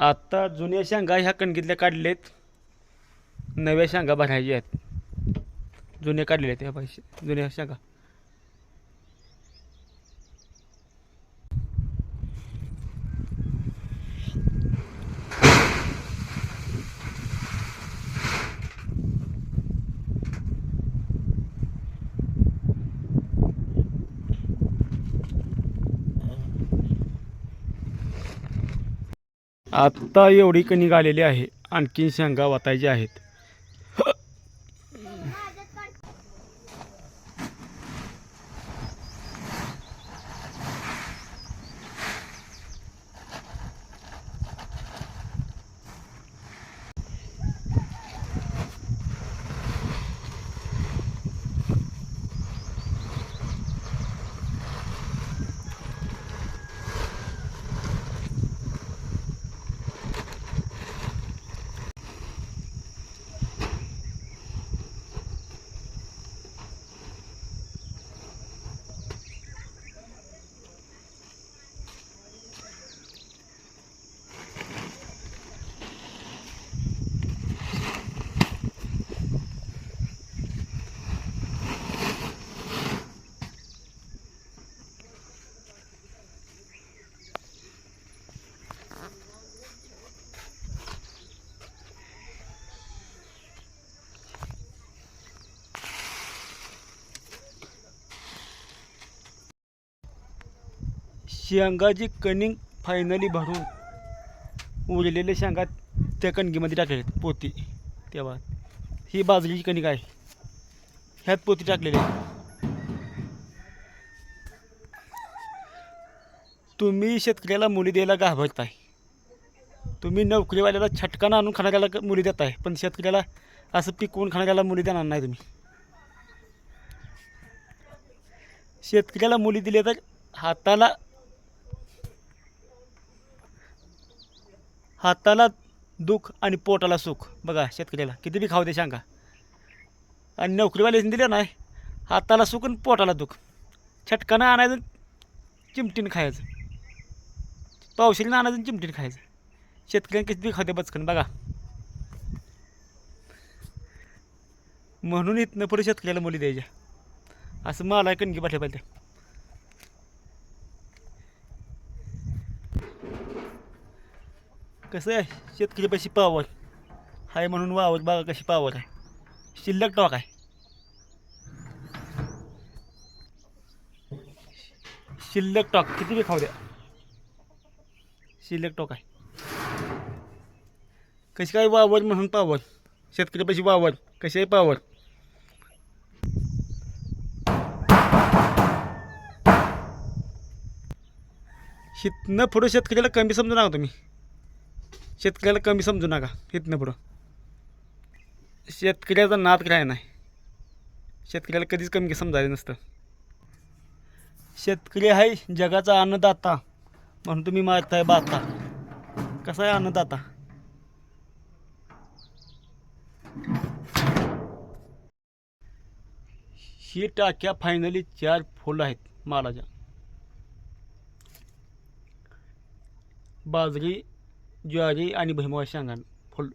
आत्ता जुन्या शेंगा ह्या कणकीतल्या काढलेत. नव्या शेंगा भरायच्या आहेत. जुन्या काढलेल्या आहेत ह्या पैसे जुन्या शेंगा. आत्ता एवढी कणिक आलेली आहे. आणखीन शेंगा वाटायच्या आहेत. शेंगाची कणिंग फायनली भरून उरलेले शेंगा त्या कणगीमध्ये टाकलेले आहेत पोती. तेव्हा ही बाजरीची कणिक आहे. ह्यात पोती टाकलेली आहे तुम्ही शेतकऱ्याला मुली द्यायला घाबरताय. तुम्ही नोकरीवाल्याला छटकानं आणून खाणाऱ्याला मुली मुली देताय पण शेतकऱ्याला असं पिकवून खाणाऱ्याला मुली देणार नाही तुम्ही. शेतकऱ्याला मुली दिल्या तर हाताला हाताला दुःख आणि पोटाला सुख. बघा शेतकऱ्याला किती बी खाऊ दे सांगा. आणि नोकरीवाल्याने दिलं नाही हाताला सुख आणि पोटाला दुःख. छटकानं आणायचं चिमटीनं खायचं. पावशीनं आणायचं चिमटीनं खायचं. शेतकऱ्याने किती बी खाऊ बचकन बघा. म्हणून इथनं पुढे शेतकऱ्याला मुली द्यायच्या. असं मला कणकी पाठल्या पाहिजे. कसं आहे? शेतकरी पैसे पावर आहे म्हणून वावर बघा कशी पावर आहे शिल्लक टॉक आहे शिल्लक टॉक किती बी खाऊ द्या. शिल्लक टॉक आहे कशी काय वावर म्हणून पावर शेतकरी पैसे वावर कशी आहे पावर हितनं पुढं शेतकऱ्याला कमी समजू नका तुम्ही शेतकऱ्याला कमी समजू नका. इथनं पुढं. शेतकऱ्याचा नाद काय नाही. शेतकऱ्याला कधीच कमी समजायचं नसतं. शेतकरी आहे जगाचा अन्नदाता म्हणून तुम्ही मारताय बाता. कसा आहे अन्नदाता? ही टाक्या फायनली चार फुलं आहेत मालाच्या. बाजरी ज्वारी आणि भुईमुगा शेंगा फुल